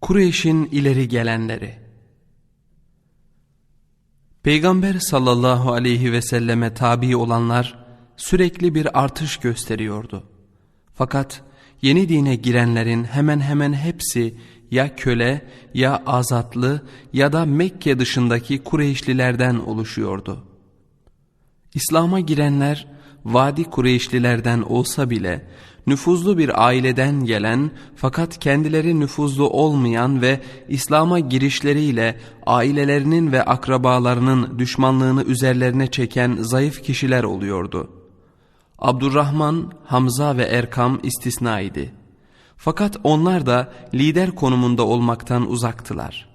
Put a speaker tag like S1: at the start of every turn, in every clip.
S1: Kureyş'in ileri gelenleri Peygamber sallallahu aleyhi ve selleme tabi olanlar sürekli bir artış gösteriyordu. Fakat yeni dine girenlerin hemen hemen hepsi ya köle ya azatlı ya da Mekke dışındaki Kureyşlilerden oluşuyordu. İslam'a girenler Vadi Kureyşlilerden olsa bile nüfuzlu bir aileden gelen fakat kendileri nüfuzlu olmayan ve İslam'a girişleriyle ailelerinin ve akrabalarının düşmanlığını üzerlerine çeken zayıf kişiler oluyordu. Abdurrahman, Hamza ve Erkam istisna idi. Fakat onlar da lider konumunda olmaktan uzaktılar.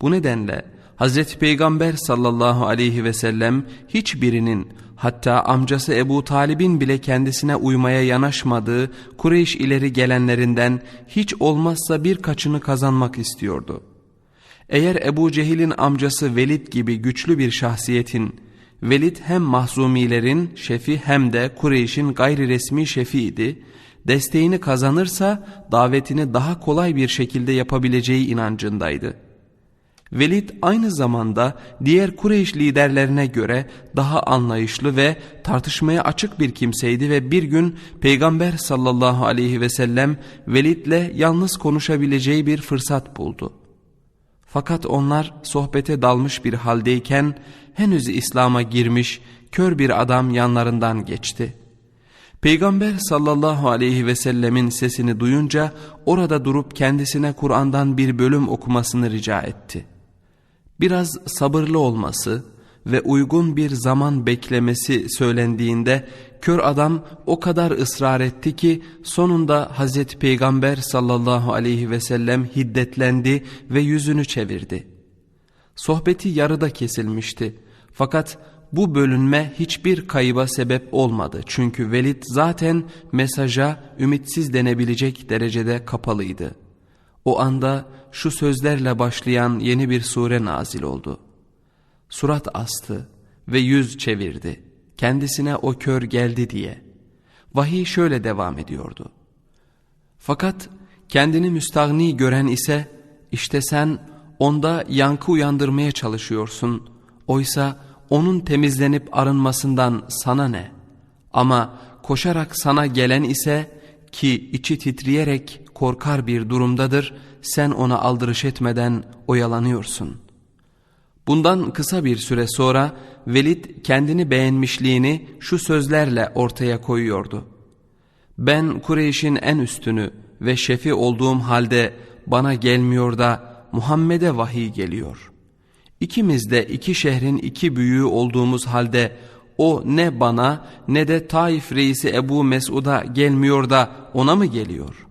S1: Bu nedenle Hazreti Peygamber sallallahu aleyhi ve sellem hiçbirinin hatta amcası Ebu Talib'in bile kendisine uymaya yanaşmadığı Kureyş ileri gelenlerinden hiç olmazsa birkaçını kazanmak istiyordu. Eğer Ebu Cehil'in amcası Velid gibi güçlü bir şahsiyetin, Velid hem Mahzumilerin şefi hem de Kureyş'in gayri resmi şefiydi, desteğini kazanırsa davetini daha kolay bir şekilde yapabileceği inancındaydı.'' Velid aynı zamanda diğer Kureyş liderlerine göre daha anlayışlı ve tartışmaya açık bir kimseydi ve bir gün Peygamber sallallahu aleyhi ve sellem Velid'le yalnız konuşabileceği bir fırsat buldu. Fakat onlar sohbete dalmış bir haldeyken henüz İslam'a girmiş kör bir adam yanlarından geçti. Peygamber sallallahu aleyhi ve sellemin sesini duyunca orada durup kendisine Kur'an'dan bir bölüm okumasını rica etti.'' Biraz sabırlı olması ve uygun bir zaman beklemesi söylendiğinde kör adam o kadar ısrar etti ki sonunda Hazreti Peygamber sallallahu aleyhi ve sellem hiddetlendi ve yüzünü çevirdi. Sohbeti yarıda kesilmişti fakat bu bölünme hiçbir kayıba sebep olmadı çünkü Velid zaten mesaja ümitsiz denebilecek derecede kapalıydı. O anda şu sözlerle başlayan yeni bir sure nazil oldu. Surat astı ve yüz çevirdi. Kendisine o kör geldi diye. Vahiy şöyle devam ediyordu. Fakat kendini müstahni gören ise işte sen onda yankı uyandırmaya çalışıyorsun. Oysa onun temizlenip arınmasından sana ne? Ama koşarak sana gelen ise ki içi titreyerek korkar bir durumdadır sen ona aldırış etmeden oyalanıyorsun. Bundan kısa bir süre sonra Velid kendini beğenmişliğini şu sözlerle ortaya koyuyordu. Ben Kureyş'in en üstünü ve şefi olduğum halde bana gelmiyor da Muhammed'e vahiy geliyor. İkimiz de iki şehrin iki büyüğü olduğumuz halde o ne bana ne de Taif reisi Ebu Mesud'a gelmiyor da ona mı geliyor?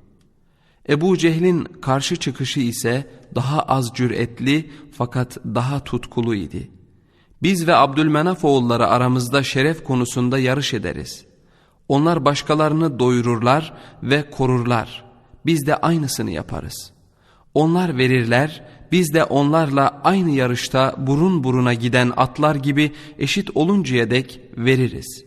S1: Ebu Cehil'in karşı çıkışı ise daha az cüretli fakat daha tutkulu idi. Biz ve Abdülmenaf oğulları aramızda şeref konusunda yarış ederiz. Onlar başkalarını doyururlar ve korurlar. Biz de aynısını yaparız. Onlar verirler, biz de onlarla aynı yarışta burun buruna giden atlar gibi eşit oluncaya dek veririz.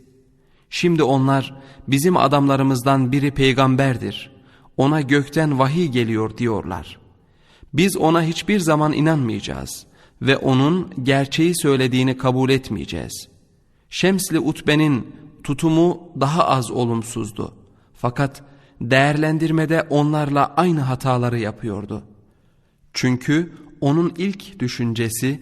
S1: Şimdi onlar bizim adamlarımızdan biri peygamberdir.'' Ona gökten vahiy geliyor diyorlar. Biz ona hiçbir zaman inanmayacağız ve onun gerçeği söylediğini kabul etmeyeceğiz. Şemsli Utbe'nin tutumu daha az olumsuzdu. Fakat değerlendirmede onlarla aynı hataları yapıyordu. Çünkü onun ilk düşüncesi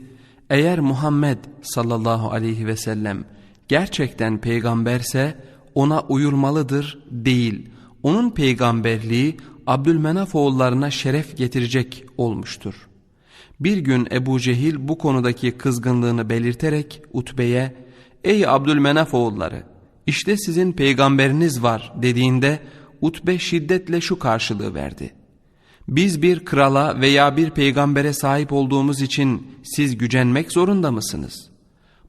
S1: eğer Muhammed sallallahu aleyhi ve sellem gerçekten peygamberse ona uyulmalıdır değil onun peygamberliği Abdülmenaf oğullarına şeref getirecek olmuştur. Bir gün Ebu Cehil bu konudaki kızgınlığını belirterek Utbe'ye ''Ey Abdülmenaf oğulları işte sizin peygamberiniz var'' dediğinde Utbe şiddetle şu karşılığı verdi. ''Biz bir krala veya bir peygambere sahip olduğumuz için siz gücenmek zorunda mısınız?''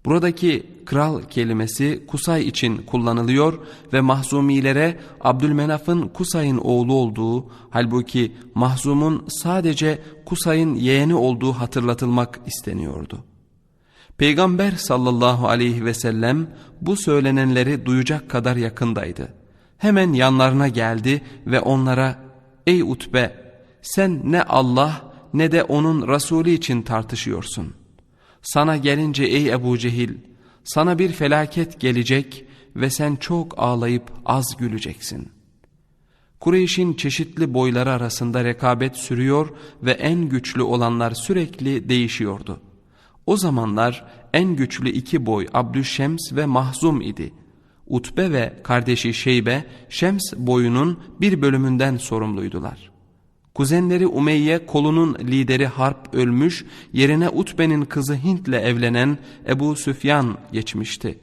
S1: Buradaki kral kelimesi Kusay için kullanılıyor ve Mahzumilere Abdülmenaf'ın Kusay'ın oğlu olduğu halbuki Mahzum'un sadece Kusay'ın yeğeni olduğu hatırlatılmak isteniyordu. Peygamber sallallahu aleyhi ve sellem bu söylenenleri duyacak kadar yakındaydı. Hemen yanlarına geldi ve onlara ''Ey Utbe sen ne Allah ne de onun Resulü için tartışıyorsun. Sana gelince ey Ebu Cehil, sana bir felaket gelecek ve sen çok ağlayıp az güleceksin. Kureyş'in çeşitli boyları arasında rekabet sürüyor ve en güçlü olanlar sürekli değişiyordu. O zamanlar en güçlü iki boy Abdüşşems ve Mahzum idi. Utbe ve kardeşi Şeybe, Şems boyunun bir bölümünden sorumluydular. Kuzenleri Umeyye kolunun lideri Harp ölmüş, yerine Utbe'nin kızı Hint'le evlenen Ebu Süfyan geçmişti.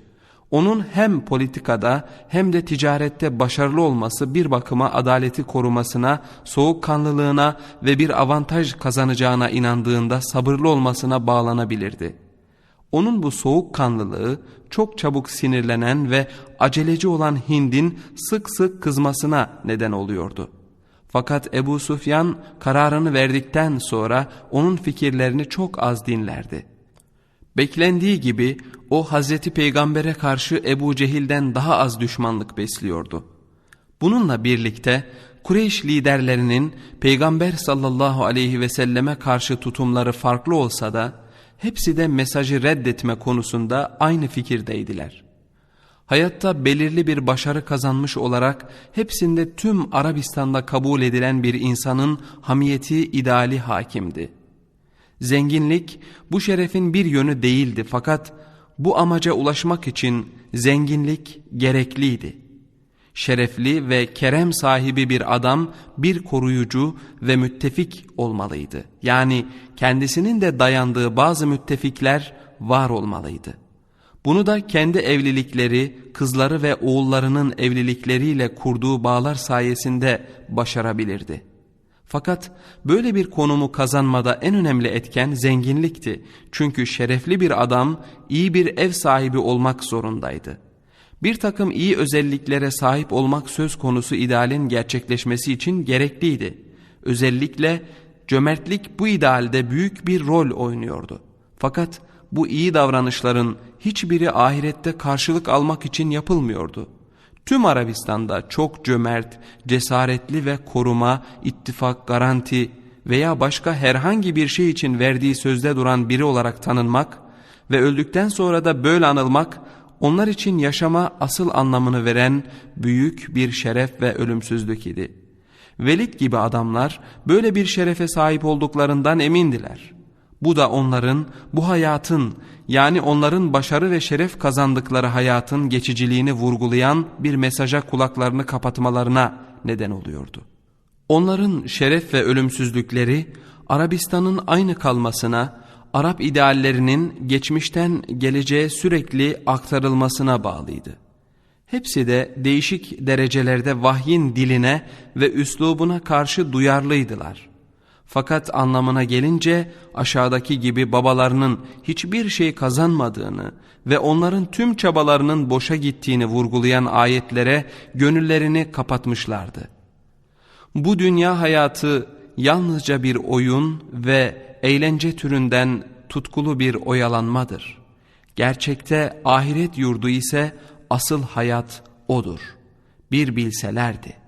S1: Onun hem politikada hem de ticarette başarılı olması bir bakıma adaleti korumasına, soğukkanlılığına ve bir avantaj kazanacağına inandığında sabırlı olmasına bağlanabilirdi. Onun bu soğukkanlılığı çok çabuk sinirlenen ve aceleci olan Hind'in sık sık kızmasına neden oluyordu. Fakat Ebu Sufyan kararını verdikten sonra onun fikirlerini çok az dinlerdi. Beklendiği gibi o Hazreti Peygamber'e karşı Ebu Cehil'den daha az düşmanlık besliyordu. Bununla birlikte Kureyş liderlerinin Peygamber sallallahu aleyhi ve selleme karşı tutumları farklı olsa da hepsi de mesajı reddetme konusunda aynı fikirdeydiler. Hayatta belirli bir başarı kazanmış olarak hepsinde tüm Arabistan'da kabul edilen bir insanın hamiyeti ideali hakimdi. Zenginlik bu şerefin bir yönü değildi fakat bu amaca ulaşmak için zenginlik gerekliydi. Şerefli ve kerem sahibi bir adam bir koruyucu ve müttefik olmalıydı. Yani kendisinin de dayandığı bazı müttefikler var olmalıydı. Bunu da kendi evlilikleri, kızları ve oğullarının evlilikleriyle kurduğu bağlar sayesinde başarabilirdi.'' Fakat böyle bir konumu kazanmada en önemli etken zenginlikti. Çünkü şerefli bir adam iyi bir ev sahibi olmak zorundaydı. Bir takım iyi özelliklere sahip olmak söz konusu idealin gerçekleşmesi için gerekliydi. Özellikle cömertlik bu idealde büyük bir rol oynuyordu. Fakat bu iyi davranışların hiçbiri ahirette karşılık almak için yapılmıyordu. Tüm Arabistan'da çok cömert, cesaretli ve koruma, ittifak, garanti veya başka herhangi bir şey için verdiği sözde duran biri olarak tanınmak ve öldükten sonra da böyle anılmak onlar için yaşama asıl anlamını veren büyük bir şeref ve ölümsüzlük idi. Velid gibi adamlar böyle bir şerefe sahip olduklarından emindiler. Bu da onların bu hayatın yani onların başarı ve şeref kazandıkları hayatın geçiciliğini vurgulayan bir mesaja kulaklarını kapatmalarına neden oluyordu. Onların şeref ve ölümsüzlükleri Arabistan'ın aynı kalmasına, Arap ideallerinin geçmişten geleceğe sürekli aktarılmasına bağlıydı. Hepsi de değişik derecelerde vahyin diline ve üslubuna karşı duyarlıydılar.'' Fakat anlamına gelince aşağıdaki gibi babalarının hiçbir şey kazanmadığını ve onların tüm çabalarının boşa gittiğini vurgulayan ayetlere gönüllerini kapatmışlardı. Bu dünya hayatı yalnızca bir oyun ve eğlence türünden tutkulu bir oyalanmadır. Gerçekte ahiret yurdu ise asıl hayat odur. Bir bilselerdi.''